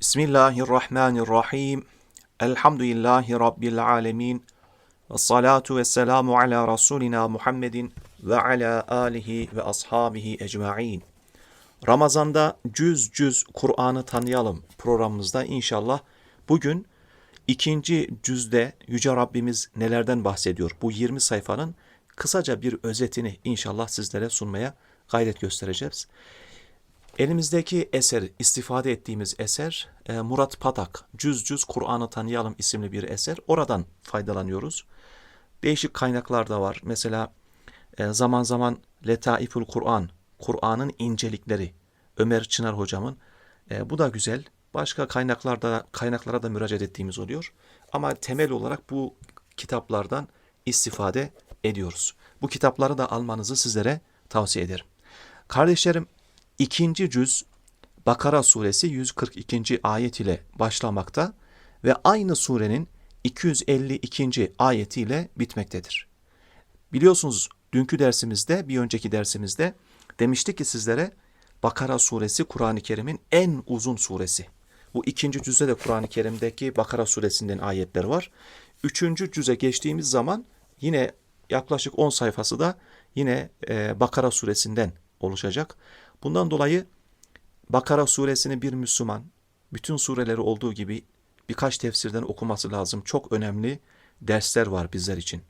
Bismillahirrahmanirrahim. Elhamdülillahi Rabbil alemin. Ve salatu ve selamu ala Resulina Muhammedin ve ala alihi ve ashabihi ecma'in. Ramazanda cüz cüz Kur'an'ı tanıyalım programımızda inşallah bugün ikinci cüzde Yüce Rabbimiz nelerden bahsediyor? Bu 20 sayfanın kısaca bir özetini inşallah sizlere sunmaya gayret göstereceğiz. Elimizdeki eser, istifade ettiğimiz eser e, Murat Patak, Cüz Cüz Kur'an'ı Tanıyalım isimli bir eser. Oradan faydalanıyoruz. Değişik kaynaklar da var. Mesela e, zaman zaman Letaiful Kur'an, Kur'an'ın incelikleri, Ömer Çınar hocamın. E, bu da güzel. Başka kaynaklarda kaynaklara da müracaat ettiğimiz oluyor. Ama temel olarak bu kitaplardan istifade ediyoruz. Bu kitapları da almanızı sizlere tavsiye ederim. Kardeşlerim İkinci cüz Bakara suresi 142. ayet ile başlamakta ve aynı surenin 252. ayetiyle bitmektedir. Biliyorsunuz dünkü dersimizde, bir önceki dersimizde demiştik ki sizlere Bakara suresi Kur'an-ı Kerim'in en uzun suresi. Bu ikinci cüzde de Kur'an-ı Kerim'deki Bakara suresinden ayetler var. Üçüncü cüze geçtiğimiz zaman yine yaklaşık 10 sayfası da yine e, Bakara suresinden oluşacak. Bundan dolayı Bakara suresini bir Müslüman bütün sureleri olduğu gibi birkaç tefsirden okuması lazım. Çok önemli dersler var bizler için.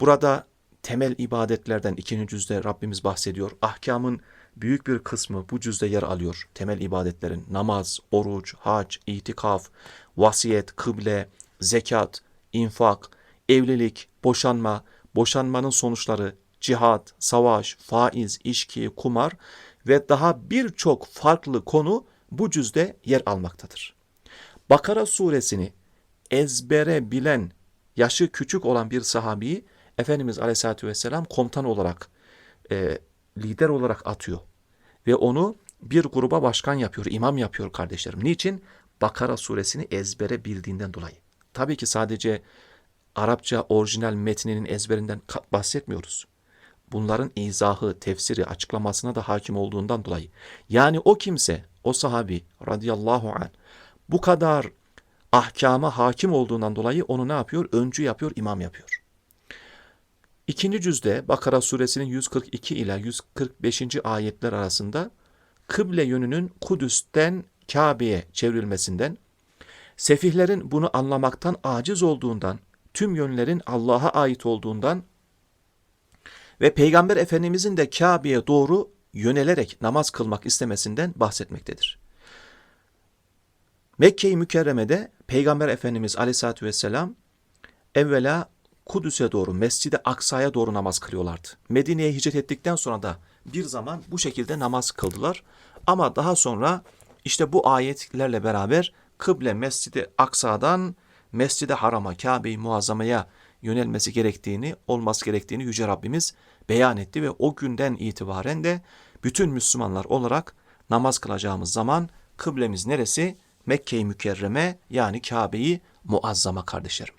Burada temel ibadetlerden ikinci cüzde Rabbimiz bahsediyor. Ahkamın büyük bir kısmı bu cüzde yer alıyor. Temel ibadetlerin namaz, oruç, hac, itikaf, vasiyet, kıble, zekat, infak, evlilik, boşanma, boşanmanın sonuçları, cihat, savaş, faiz, içki, kumar ve daha birçok farklı konu bu cüzde yer almaktadır. Bakara suresini ezbere bilen, yaşı küçük olan bir sahabeyi Efendimiz Aleyhisselatü Vesselam komutan olarak, e, lider olarak atıyor. Ve onu bir gruba başkan yapıyor, imam yapıyor kardeşlerim. Niçin? Bakara suresini ezbere bildiğinden dolayı. Tabii ki sadece Arapça orijinal metninin ezberinden bahsetmiyoruz bunların izahı, tefsiri, açıklamasına da hakim olduğundan dolayı. Yani o kimse, o sahabi radıyallahu anh bu kadar ahkama hakim olduğundan dolayı onu ne yapıyor? Öncü yapıyor, imam yapıyor. İkinci cüzde Bakara suresinin 142 ila 145. ayetler arasında kıble yönünün Kudüs'ten Kabe'ye çevrilmesinden, sefihlerin bunu anlamaktan aciz olduğundan, tüm yönlerin Allah'a ait olduğundan ve Peygamber Efendimizin de Kabe'ye doğru yönelerek namaz kılmak istemesinden bahsetmektedir. Mekke-i Mükerreme'de Peygamber Efendimiz Aleyhisselatü Vesselam evvela Kudüs'e doğru, Mescid-i Aksa'ya doğru namaz kılıyorlardı. Medine'ye hicret ettikten sonra da bir zaman bu şekilde namaz kıldılar. Ama daha sonra işte bu ayetlerle beraber kıble Mescid-i Aksa'dan Mescid-i Haram'a, Kabe-i Muazzama'ya yönelmesi gerektiğini, olması gerektiğini Yüce Rabbimiz beyan etti ve o günden itibaren de bütün Müslümanlar olarak namaz kılacağımız zaman kıblemiz neresi? Mekke-i Mükerreme yani Kabe'yi muazzama kardeşlerim.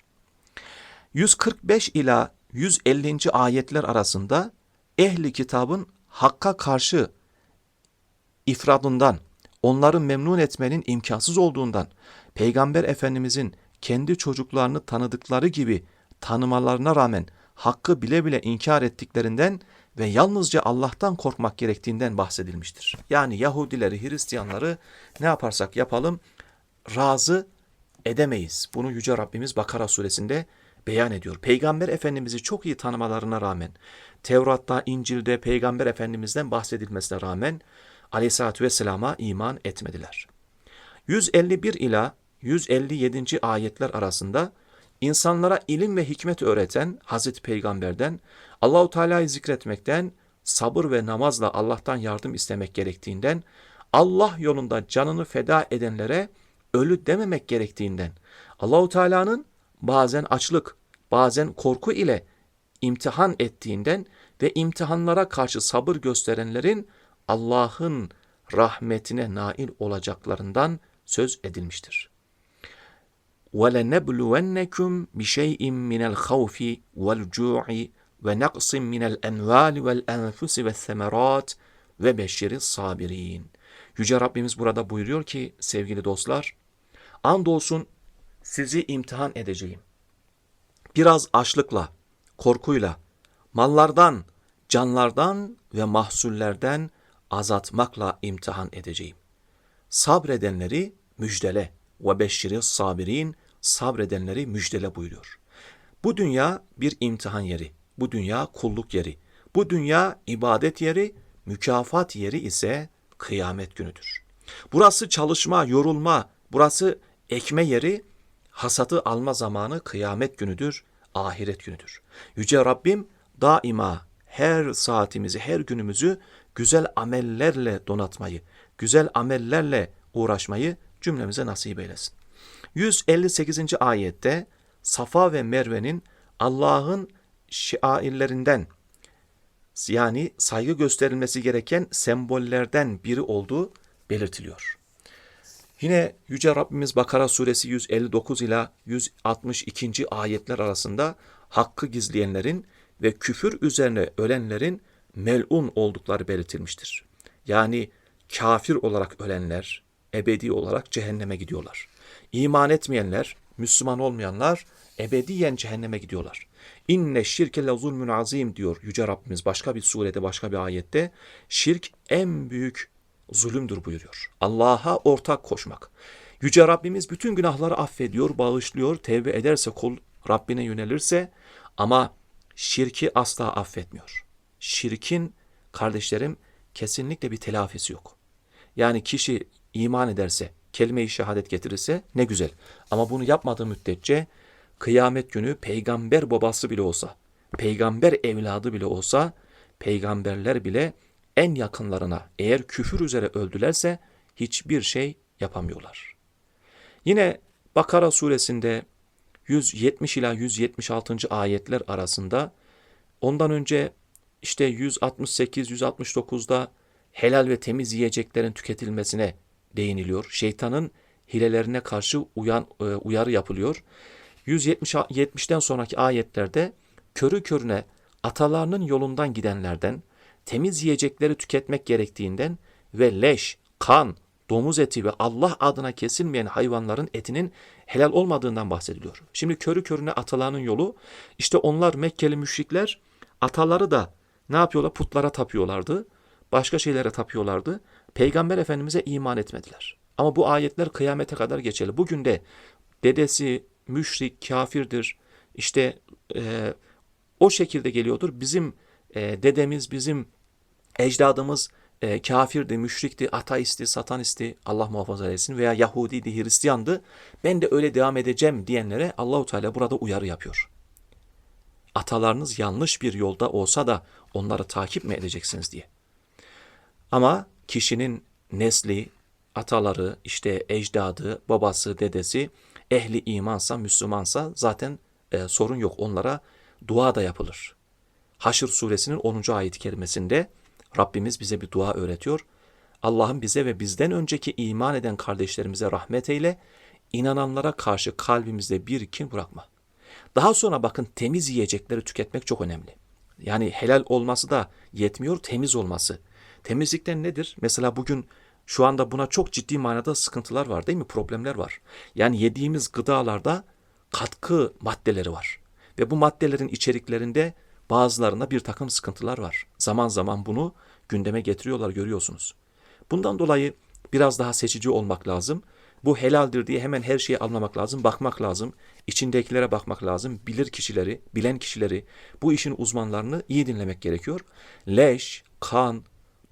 145 ila 150. ayetler arasında ehli kitabın hakka karşı ifradından, onları memnun etmenin imkansız olduğundan, Peygamber Efendimizin kendi çocuklarını tanıdıkları gibi tanımalarına rağmen hakkı bile bile inkar ettiklerinden ve yalnızca Allah'tan korkmak gerektiğinden bahsedilmiştir. Yani Yahudileri, Hristiyanları ne yaparsak yapalım razı edemeyiz. Bunu Yüce Rabbimiz Bakara suresinde beyan ediyor. Peygamber Efendimiz'i çok iyi tanımalarına rağmen, Tevrat'ta, İncil'de Peygamber Efendimiz'den bahsedilmesine rağmen Aleyhisselatü Vesselam'a iman etmediler. 151 ila 157. ayetler arasında insanlara ilim ve hikmet öğreten Hazreti Peygamber'den Allahu Teala'yı zikretmekten, sabır ve namazla Allah'tan yardım istemek gerektiğinden, Allah yolunda canını feda edenlere ölü dememek gerektiğinden, Allahu Teala'nın bazen açlık, bazen korku ile imtihan ettiğinden ve imtihanlara karşı sabır gösterenlerin Allah'ın rahmetine nail olacaklarından söz edilmiştir. وَلَنَبْلُوَنَّكُمْ بِشَيْءٍ مِنَ الْخَوْفِ وَالْجُوعِ وَنَقْصٍ مِنَ الْاَنْوَالِ وَالْاَنْفُسِ وَالثَّمَرَاتِ وَبَشِّرِ الصَّابِرِينَ Yüce Rabbimiz burada buyuruyor ki sevgili dostlar, andolsun sizi imtihan edeceğim. Biraz açlıkla, korkuyla, mallardan, canlardan ve mahsullerden azaltmakla imtihan edeceğim. Sabredenleri müjdele ve beşşiri sabirin sabredenleri müjdele buyuruyor. Bu dünya bir imtihan yeri. Bu dünya kulluk yeri. Bu dünya ibadet yeri, mükafat yeri ise kıyamet günüdür. Burası çalışma, yorulma, burası ekme yeri, hasatı alma zamanı kıyamet günüdür, ahiret günüdür. Yüce Rabbim daima her saatimizi, her günümüzü güzel amellerle donatmayı, güzel amellerle uğraşmayı cümlemize nasip eylesin. 158. ayette Safa ve Merve'nin Allah'ın şairlerinden yani saygı gösterilmesi gereken sembollerden biri olduğu belirtiliyor. Yine Yüce Rabbimiz Bakara suresi 159 ila 162. ayetler arasında hakkı gizleyenlerin ve küfür üzerine ölenlerin melun oldukları belirtilmiştir. Yani kafir olarak ölenler ebedi olarak cehenneme gidiyorlar. İman etmeyenler, Müslüman olmayanlar ebediyen cehenneme gidiyorlar. İnne şirke le zulmün azim diyor Yüce Rabbimiz başka bir surede başka bir ayette. Şirk en büyük zulümdür buyuruyor. Allah'a ortak koşmak. Yüce Rabbimiz bütün günahları affediyor, bağışlıyor, tevbe ederse kul Rabbine yönelirse ama şirki asla affetmiyor. Şirkin kardeşlerim kesinlikle bir telafisi yok. Yani kişi iman ederse, kelime-i şehadet getirirse ne güzel. Ama bunu yapmadığı müddetçe kıyamet günü peygamber babası bile olsa, peygamber evladı bile olsa, peygamberler bile en yakınlarına eğer küfür üzere öldülerse hiçbir şey yapamıyorlar. Yine Bakara suresinde 170 ila 176. ayetler arasında ondan önce işte 168 169'da helal ve temiz yiyeceklerin tüketilmesine değiniliyor. Şeytanın hilelerine karşı uyan, e, uyarı yapılıyor. 170'ten sonraki ayetlerde körü körüne atalarının yolundan gidenlerden, temiz yiyecekleri tüketmek gerektiğinden ve leş, kan, domuz eti ve Allah adına kesilmeyen hayvanların etinin helal olmadığından bahsediliyor. Şimdi körü körüne atalarının yolu, işte onlar Mekkeli müşrikler ataları da ne yapıyorlar? Putlara tapıyorlardı. Başka şeylere tapıyorlardı. Peygamber Efendimiz'e iman etmediler. Ama bu ayetler kıyamete kadar geçerli. Bugün de dedesi müşrik, kafirdir. İşte e, o şekilde geliyordur. Bizim e, dedemiz, bizim ecdadımız e, kafirdi, müşrikti, ateisti, satanisti Allah muhafaza etsin veya Yahudiydi, Hristiyandı. Ben de öyle devam edeceğim diyenlere Allahu Teala burada uyarı yapıyor. Atalarınız yanlış bir yolda olsa da onları takip mi edeceksiniz diye. Ama kişinin nesli, ataları, işte ecdadı, babası, dedesi ehli imansa, Müslümansa zaten e, sorun yok. Onlara dua da yapılır. Haşr suresinin 10. ayet-i kerimesinde Rabbimiz bize bir dua öğretiyor. Allah'ım bize ve bizden önceki iman eden kardeşlerimize rahmet eyle, inananlara karşı kalbimizde bir kin bırakma. Daha sonra bakın temiz yiyecekleri tüketmek çok önemli. Yani helal olması da yetmiyor, temiz olması. Temizlikten nedir? Mesela bugün şu anda buna çok ciddi manada sıkıntılar var değil mi? Problemler var. Yani yediğimiz gıdalarda katkı maddeleri var. Ve bu maddelerin içeriklerinde bazılarında bir takım sıkıntılar var. Zaman zaman bunu gündeme getiriyorlar görüyorsunuz. Bundan dolayı biraz daha seçici olmak lazım. Bu helaldir diye hemen her şeyi almamak lazım, bakmak lazım. İçindekilere bakmak lazım. Bilir kişileri, bilen kişileri, bu işin uzmanlarını iyi dinlemek gerekiyor. Leş, kan,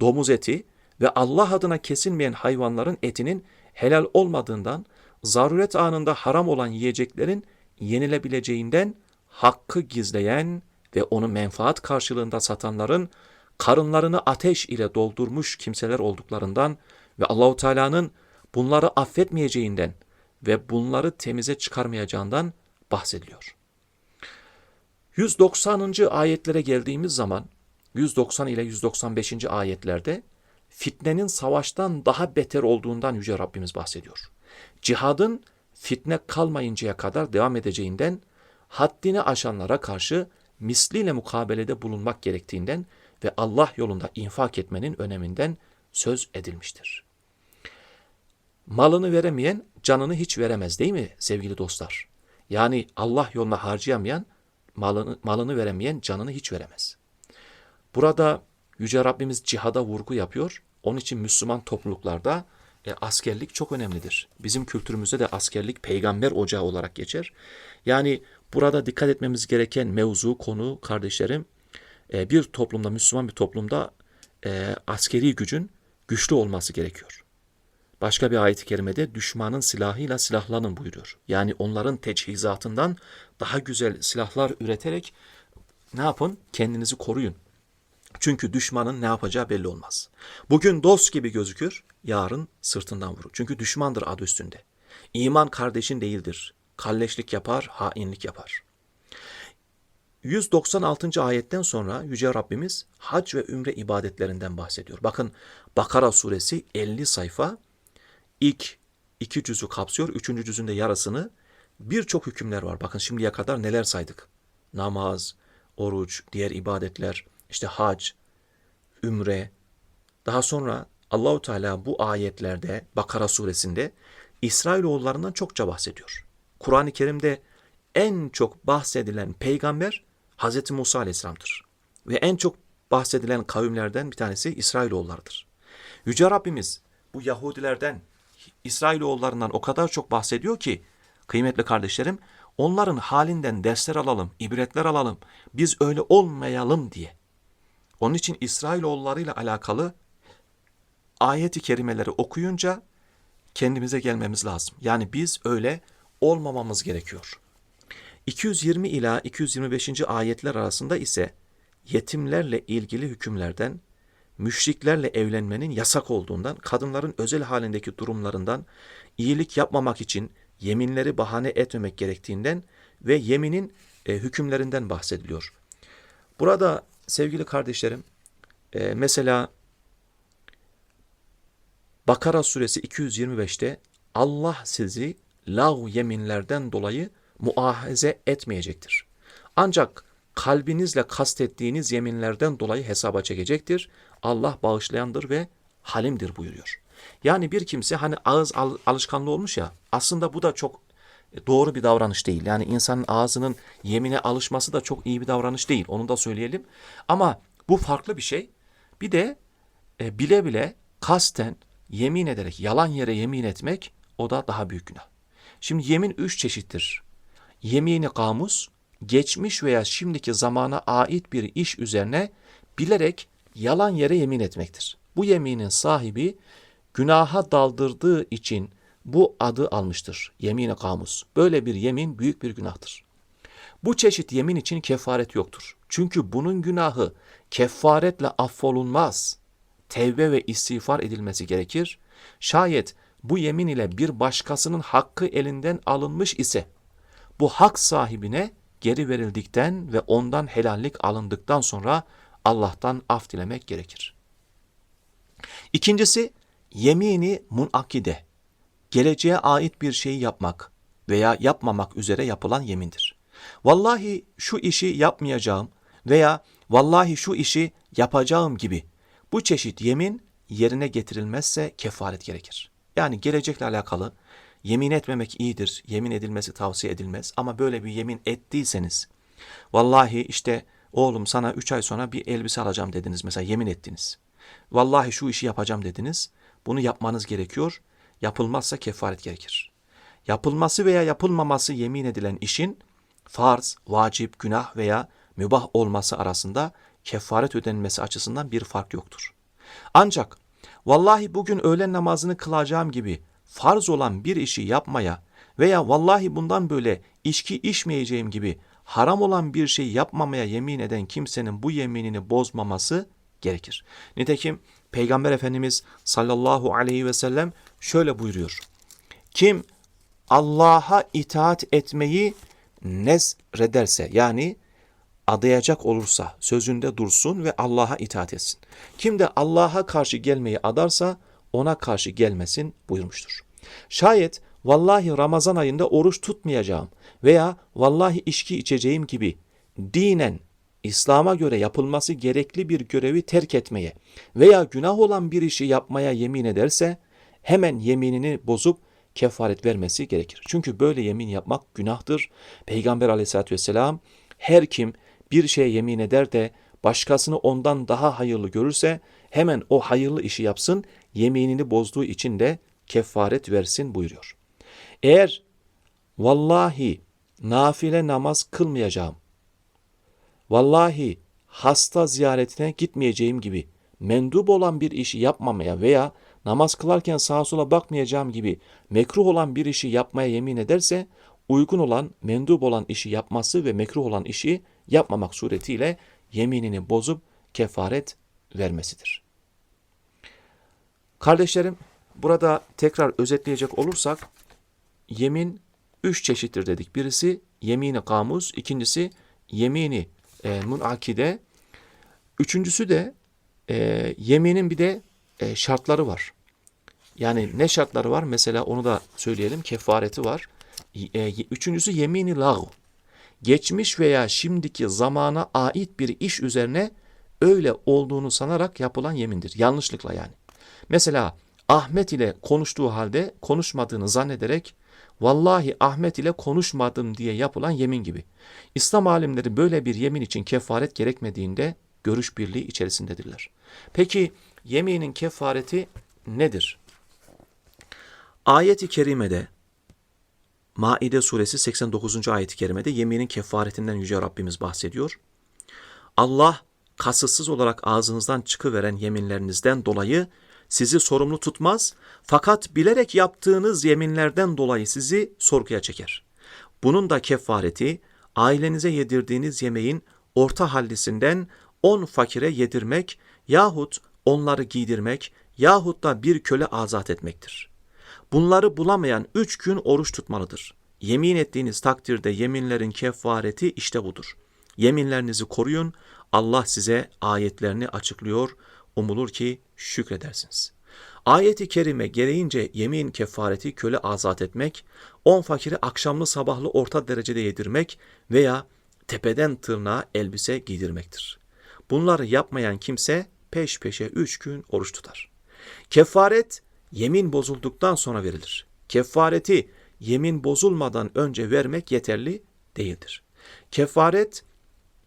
domuz eti ve Allah adına kesilmeyen hayvanların etinin helal olmadığından, zaruret anında haram olan yiyeceklerin yenilebileceğinden hakkı gizleyen ve onu menfaat karşılığında satanların karınlarını ateş ile doldurmuş kimseler olduklarından ve Allahu Teala'nın bunları affetmeyeceğinden ve bunları temize çıkarmayacağından bahsediliyor. 190. ayetlere geldiğimiz zaman 190 ile 195. ayetlerde fitnenin savaştan daha beter olduğundan Yüce Rabbimiz bahsediyor. Cihadın fitne kalmayıncaya kadar devam edeceğinden, haddini aşanlara karşı misliyle mukabelede bulunmak gerektiğinden ve Allah yolunda infak etmenin öneminden söz edilmiştir. malını veremeyen canını hiç veremez değil mi sevgili dostlar? Yani Allah yoluna harcayamayan malını, malını veremeyen canını hiç veremez. Burada Yüce Rabbimiz cihada vurgu yapıyor. Onun için Müslüman topluluklarda e, askerlik çok önemlidir. Bizim kültürümüzde de askerlik peygamber ocağı olarak geçer. Yani burada dikkat etmemiz gereken mevzu, konu kardeşlerim e, bir toplumda, Müslüman bir toplumda e, askeri gücün güçlü olması gerekiyor. Başka bir ayet-i kerimede düşmanın silahıyla silahlanın buyuruyor. Yani onların teçhizatından daha güzel silahlar üreterek ne yapın? Kendinizi koruyun. Çünkü düşmanın ne yapacağı belli olmaz. Bugün dost gibi gözükür, yarın sırtından vurur. Çünkü düşmandır adı üstünde. İman kardeşin değildir. Kalleşlik yapar, hainlik yapar. 196. ayetten sonra Yüce Rabbimiz hac ve ümre ibadetlerinden bahsediyor. Bakın Bakara suresi 50 sayfa ilk iki cüzü kapsıyor. Üçüncü cüzün de yarısını birçok hükümler var. Bakın şimdiye kadar neler saydık. Namaz, oruç, diğer ibadetler, işte hac, ümre. Daha sonra Allahu Teala bu ayetlerde Bakara suresinde İsrailoğullarından çokça bahsediyor. Kur'an-ı Kerim'de en çok bahsedilen peygamber Hz. Musa Aleyhisselam'dır. Ve en çok bahsedilen kavimlerden bir tanesi İsrailoğullarıdır. Yüce Rabbimiz bu Yahudilerden, İsrailoğullarından o kadar çok bahsediyor ki kıymetli kardeşlerim onların halinden dersler alalım, ibretler alalım. Biz öyle olmayalım diye. Onun için İsrailoğullarıyla alakalı ayeti kerimeleri okuyunca kendimize gelmemiz lazım. Yani biz öyle olmamamız gerekiyor. 220 ila 225. ayetler arasında ise yetimlerle ilgili hükümlerden, müşriklerle evlenmenin yasak olduğundan, kadınların özel halindeki durumlarından, iyilik yapmamak için yeminleri bahane etmemek gerektiğinden ve yeminin e, hükümlerinden bahsediliyor. Burada sevgili kardeşlerim, e, mesela Bakara suresi 225'te Allah sizi lav yeminlerden dolayı muahaze etmeyecektir. Ancak kalbinizle kastettiğiniz yeminlerden dolayı hesaba çekecektir. Allah bağışlayandır ve halimdir buyuruyor. Yani bir kimse hani ağız al- alışkanlığı olmuş ya aslında bu da çok doğru bir davranış değil. Yani insanın ağzının yemine alışması da çok iyi bir davranış değil. Onu da söyleyelim. Ama bu farklı bir şey. Bir de e, bile bile kasten yemin ederek yalan yere yemin etmek o da daha büyük günah. Şimdi yemin üç çeşittir. Yemini kamus, geçmiş veya şimdiki zamana ait bir iş üzerine bilerek yalan yere yemin etmektir. Bu yeminin sahibi günaha daldırdığı için bu adı almıştır. Yemini kamus. Böyle bir yemin büyük bir günahtır. Bu çeşit yemin için kefaret yoktur. Çünkü bunun günahı kefaretle affolunmaz. Tevbe ve istiğfar edilmesi gerekir. Şayet bu yemin ile bir başkasının hakkı elinden alınmış ise bu hak sahibine geri verildikten ve ondan helallik alındıktan sonra Allah'tan af dilemek gerekir. İkincisi yemini munakide, geleceğe ait bir şeyi yapmak veya yapmamak üzere yapılan yemindir. Vallahi şu işi yapmayacağım veya vallahi şu işi yapacağım gibi bu çeşit yemin yerine getirilmezse kefaret gerekir. Yani gelecekle alakalı yemin etmemek iyidir, yemin edilmesi tavsiye edilmez ama böyle bir yemin ettiyseniz vallahi işte oğlum sana 3 ay sonra bir elbise alacağım dediniz mesela yemin ettiniz. Vallahi şu işi yapacağım dediniz. Bunu yapmanız gerekiyor. Yapılmazsa kefaret gerekir. Yapılması veya yapılmaması yemin edilen işin farz, vacip, günah veya mübah olması arasında kefaret ödenmesi açısından bir fark yoktur. Ancak vallahi bugün öğlen namazını kılacağım gibi farz olan bir işi yapmaya veya vallahi bundan böyle içki içmeyeceğim gibi haram olan bir şey yapmamaya yemin eden kimsenin bu yeminini bozmaması gerekir. Nitekim Peygamber Efendimiz sallallahu aleyhi ve sellem şöyle buyuruyor. Kim Allah'a itaat etmeyi nezrederse yani adayacak olursa sözünde dursun ve Allah'a itaat etsin. Kim de Allah'a karşı gelmeyi adarsa ona karşı gelmesin buyurmuştur. Şayet vallahi Ramazan ayında oruç tutmayacağım veya vallahi içki içeceğim gibi dinen İslam'a göre yapılması gerekli bir görevi terk etmeye veya günah olan bir işi yapmaya yemin ederse hemen yeminini bozup kefaret vermesi gerekir. Çünkü böyle yemin yapmak günahtır. Peygamber aleyhissalatü vesselam her kim bir şeye yemin eder de başkasını ondan daha hayırlı görürse hemen o hayırlı işi yapsın, yeminini bozduğu için de kefaret versin buyuruyor. Eğer vallahi nafile namaz kılmayacağım, vallahi hasta ziyaretine gitmeyeceğim gibi mendup olan bir işi yapmamaya veya namaz kılarken sağa sola bakmayacağım gibi mekruh olan bir işi yapmaya yemin ederse uygun olan, mendup olan işi yapması ve mekruh olan işi yapmamak suretiyle yeminini bozup kefaret vermesidir. Kardeşlerim, burada tekrar özetleyecek olursak yemin üç çeşittir dedik. Birisi yemini kamus, ikincisi yemini e, munakide, üçüncüsü de e, yeminin bir de e, şartları var. Yani ne şartları var? Mesela onu da söyleyelim. Kefareti var. E, üçüncüsü yemini lagu. Geçmiş veya şimdiki zamana ait bir iş üzerine öyle olduğunu sanarak yapılan yemindir. Yanlışlıkla yani. Mesela Ahmet ile konuştuğu halde konuşmadığını zannederek vallahi Ahmet ile konuşmadım diye yapılan yemin gibi. İslam alimleri böyle bir yemin için kefaret gerekmediğinde görüş birliği içerisindedirler. Peki yeminin kefareti nedir? Ayet-i kerimede Maide suresi 89. ayet-i kerimede yeminin kefaretinden Yüce Rabbimiz bahsediyor. Allah kasıtsız olarak ağzınızdan çıkıveren yeminlerinizden dolayı sizi sorumlu tutmaz fakat bilerek yaptığınız yeminlerden dolayı sizi sorguya çeker. Bunun da kefareti ailenize yedirdiğiniz yemeğin orta hallisinden on fakire yedirmek yahut onları giydirmek yahut da bir köle azat etmektir. Bunları bulamayan üç gün oruç tutmalıdır. Yemin ettiğiniz takdirde yeminlerin kefareti işte budur. Yeminlerinizi koruyun, Allah size ayetlerini açıklıyor, umulur ki şükredersiniz. Ayeti kerime gereğince yemin kefareti köle azat etmek, on fakiri akşamlı sabahlı orta derecede yedirmek veya tepeden tırnağa elbise giydirmektir. Bunları yapmayan kimse peş peşe üç gün oruç tutar. Kefaret yemin bozulduktan sonra verilir. Kefareti yemin bozulmadan önce vermek yeterli değildir. Kefaret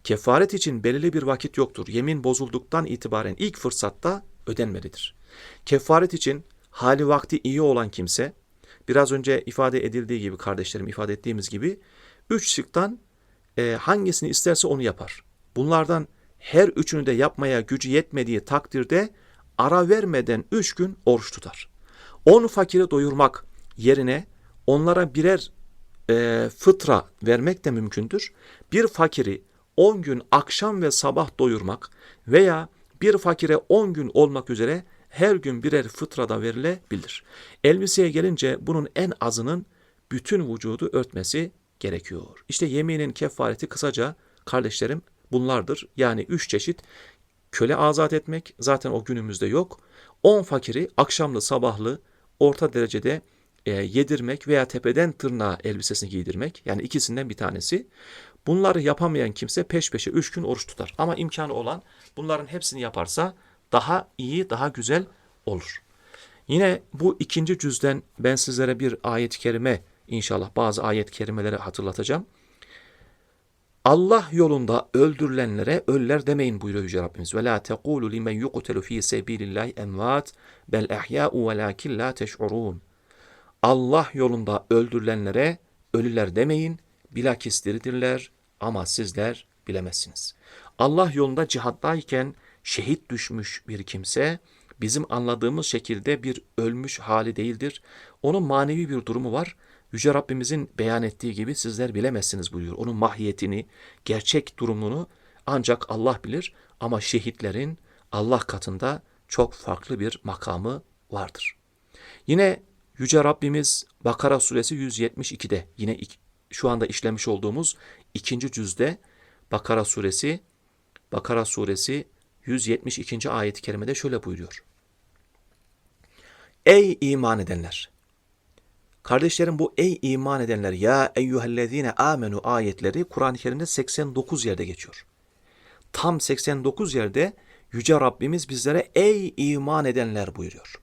kefaret için belirli bir vakit yoktur. Yemin bozulduktan itibaren ilk fırsatta ödenmelidir. Kefaret için hali vakti iyi olan kimse biraz önce ifade edildiği gibi kardeşlerim ifade ettiğimiz gibi üç şıktan e, hangisini isterse onu yapar. Bunlardan her üçünü de yapmaya gücü yetmediği takdirde ara vermeden üç gün oruç tutar. On fakiri doyurmak yerine onlara birer e, fıtra vermek de mümkündür. Bir fakiri on gün akşam ve sabah doyurmak veya bir fakire on gün olmak üzere her gün birer fıtra da verilebilir. Elbiseye gelince bunun en azının bütün vücudu örtmesi gerekiyor. İşte yeminin kefareti kısaca kardeşlerim bunlardır. Yani üç çeşit köle azat etmek zaten o günümüzde yok. On fakiri akşamlı sabahlı orta derecede e, yedirmek veya tepeden tırnağa elbisesini giydirmek yani ikisinden bir tanesi. Bunları yapamayan kimse peş peşe üç gün oruç tutar. Ama imkanı olan bunların hepsini yaparsa daha iyi, daha güzel olur. Yine bu ikinci cüzden ben sizlere bir ayet-i kerime inşallah bazı ayet-i kerimeleri hatırlatacağım. Allah yolunda öldürülenlere öller demeyin buyuruyor Yüce Rabbimiz. Ve la tekulu limen yuqtelu fi sebilillahi emvat bel ehya'u velakin la teş'urun. Allah yolunda öldürülenlere ölüler demeyin, bilakis diridirler ama sizler bilemezsiniz. Allah yolunda cihattayken şehit düşmüş bir kimse bizim anladığımız şekilde bir ölmüş hali değildir. Onun manevi bir durumu var. Yüce Rabbimizin beyan ettiği gibi sizler bilemezsiniz buyuruyor. Onun mahiyetini, gerçek durumunu ancak Allah bilir ama şehitlerin Allah katında çok farklı bir makamı vardır. Yine Yüce Rabbimiz Bakara suresi 172'de yine şu anda işlemiş olduğumuz ikinci cüzde Bakara suresi Bakara suresi 172. ayet-i kerimede şöyle buyuruyor. Ey iman edenler! Kardeşlerim bu ey iman edenler ya eyyühellezine amenu ayetleri Kur'an-ı Kerim'de 89 yerde geçiyor. Tam 89 yerde Yüce Rabbimiz bizlere ey iman edenler buyuruyor.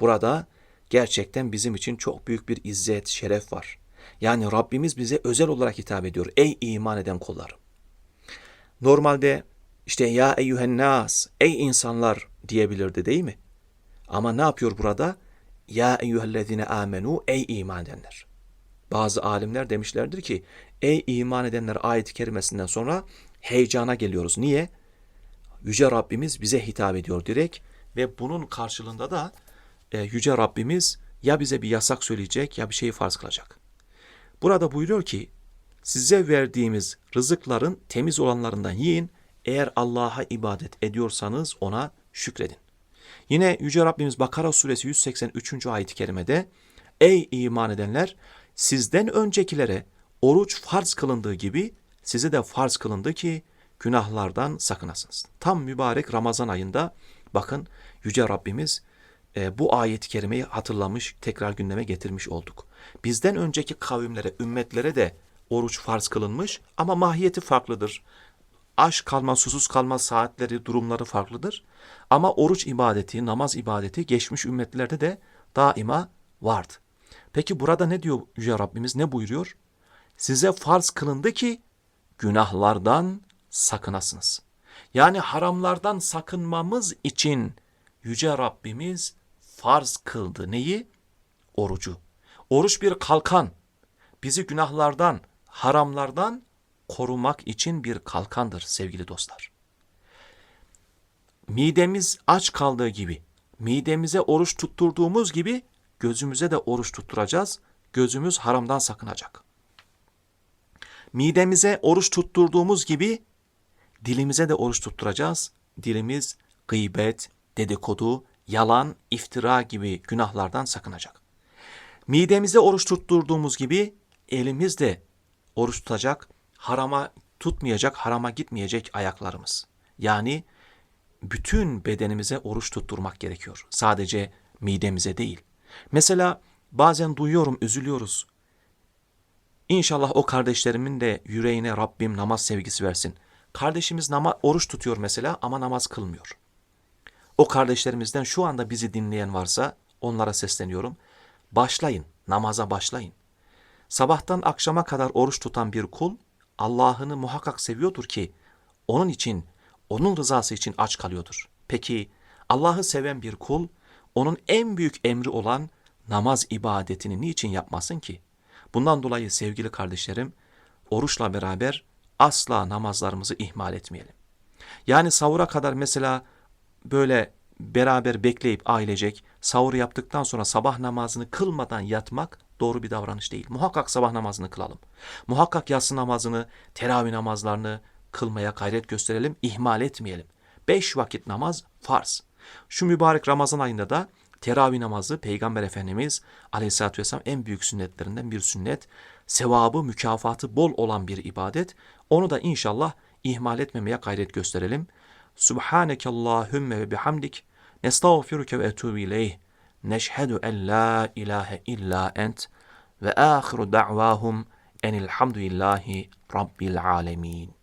Burada gerçekten bizim için çok büyük bir izzet, şeref var. Yani Rabbimiz bize özel olarak hitap ediyor. Ey iman eden kullarım. Normalde işte ya eyyühen nas, ey insanlar diyebilirdi değil mi? Ama ne yapıyor burada? Ya eyyühellezine amenu, ey iman edenler. Bazı alimler demişlerdir ki, ey iman edenler ayet-i kerimesinden sonra heyecana geliyoruz. Niye? Yüce Rabbimiz bize hitap ediyor direkt ve bunun karşılığında da e, Yüce Rabbimiz ya bize bir yasak söyleyecek ya bir şeyi farz kılacak. Burada buyuruyor ki, size verdiğimiz rızıkların temiz olanlarından yiyin, eğer Allah'a ibadet ediyorsanız ona şükredin. Yine Yüce Rabbimiz Bakara suresi 183. ayet-i kerimede Ey iman edenler sizden öncekilere oruç farz kılındığı gibi size de farz kılındı ki günahlardan sakınasınız. Tam mübarek Ramazan ayında bakın Yüce Rabbimiz e, bu ayet-i kerimeyi hatırlamış, tekrar gündeme getirmiş olduk. Bizden önceki kavimlere, ümmetlere de oruç farz kılınmış ama mahiyeti farklıdır aç kalma, susuz kalma saatleri, durumları farklıdır. Ama oruç ibadeti, namaz ibadeti geçmiş ümmetlerde de daima vardı. Peki burada ne diyor Yüce Rabbimiz, ne buyuruyor? Size farz kılındı ki günahlardan sakınasınız. Yani haramlardan sakınmamız için Yüce Rabbimiz farz kıldı. Neyi? Orucu. Oruç bir kalkan. Bizi günahlardan, haramlardan korumak için bir kalkandır sevgili dostlar. Midemiz aç kaldığı gibi, midemize oruç tutturduğumuz gibi gözümüze de oruç tutturacağız. Gözümüz haramdan sakınacak. Midemize oruç tutturduğumuz gibi dilimize de oruç tutturacağız. Dilimiz gıybet, dedikodu, yalan, iftira gibi günahlardan sakınacak. Midemize oruç tutturduğumuz gibi elimiz de oruç tutacak harama tutmayacak, harama gitmeyecek ayaklarımız. Yani bütün bedenimize oruç tutturmak gerekiyor. Sadece midemize değil. Mesela bazen duyuyorum, üzülüyoruz. İnşallah o kardeşlerimin de yüreğine Rabbim namaz sevgisi versin. Kardeşimiz nama, oruç tutuyor mesela ama namaz kılmıyor. O kardeşlerimizden şu anda bizi dinleyen varsa onlara sesleniyorum. Başlayın, namaza başlayın. Sabahtan akşama kadar oruç tutan bir kul Allah'ını muhakkak seviyordur ki onun için, onun rızası için aç kalıyordur. Peki Allah'ı seven bir kul onun en büyük emri olan namaz ibadetini niçin yapmasın ki? Bundan dolayı sevgili kardeşlerim, oruçla beraber asla namazlarımızı ihmal etmeyelim. Yani sahura kadar mesela böyle beraber bekleyip ailecek sahur yaptıktan sonra sabah namazını kılmadan yatmak doğru bir davranış değil. Muhakkak sabah namazını kılalım. Muhakkak yatsı namazını, teravih namazlarını kılmaya gayret gösterelim, ihmal etmeyelim. Beş vakit namaz farz. Şu mübarek Ramazan ayında da teravih namazı Peygamber Efendimiz Aleyhisselatü Vesselam en büyük sünnetlerinden bir sünnet. Sevabı, mükafatı bol olan bir ibadet. Onu da inşallah ihmal etmemeye gayret gösterelim. Subhaneke Allahümme ve bihamdik. Nestağfiruke ve etubu ileyh. Neşhedü en la ilahe illa ent. Ve ahiru da'vahum enilhamdülillahi rabbil alemin.